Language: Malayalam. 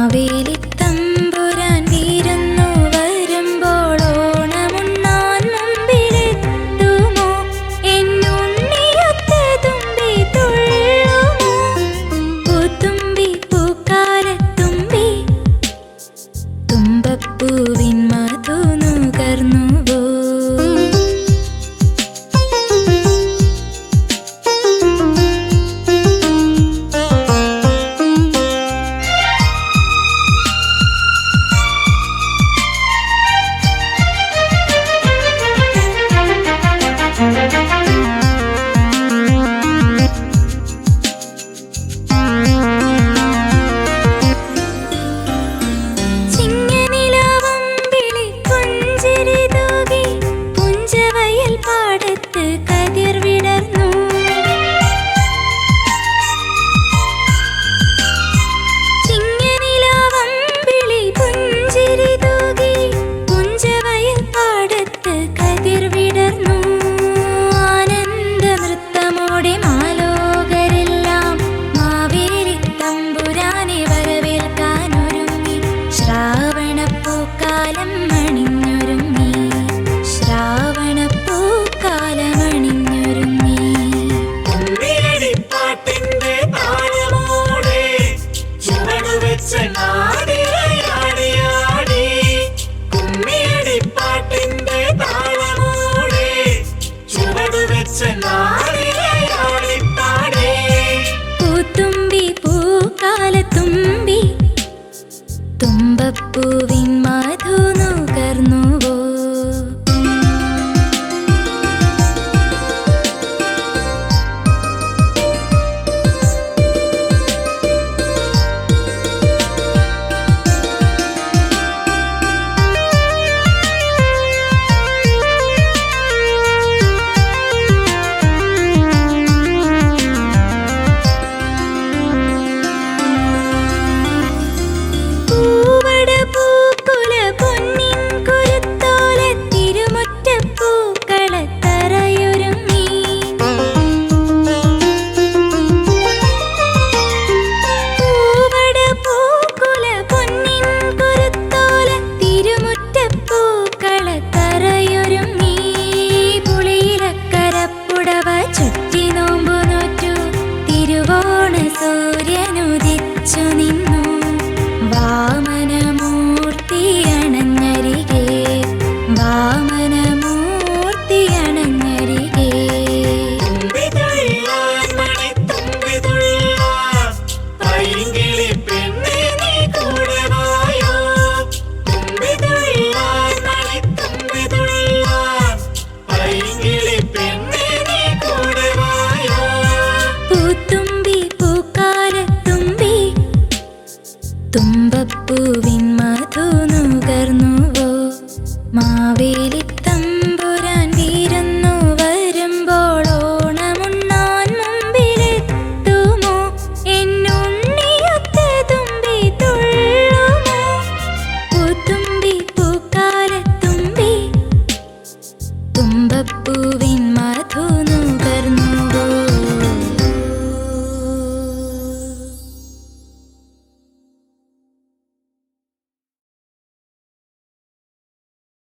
മാവേലിത്തമ്പുരാൻ വീരുന്നു വരുമ്പോൾ ഓണമുണ്ണാൻ തുമ്പപ്പൂവിൻ നുകർന്നു పప్పువిన్ మధునా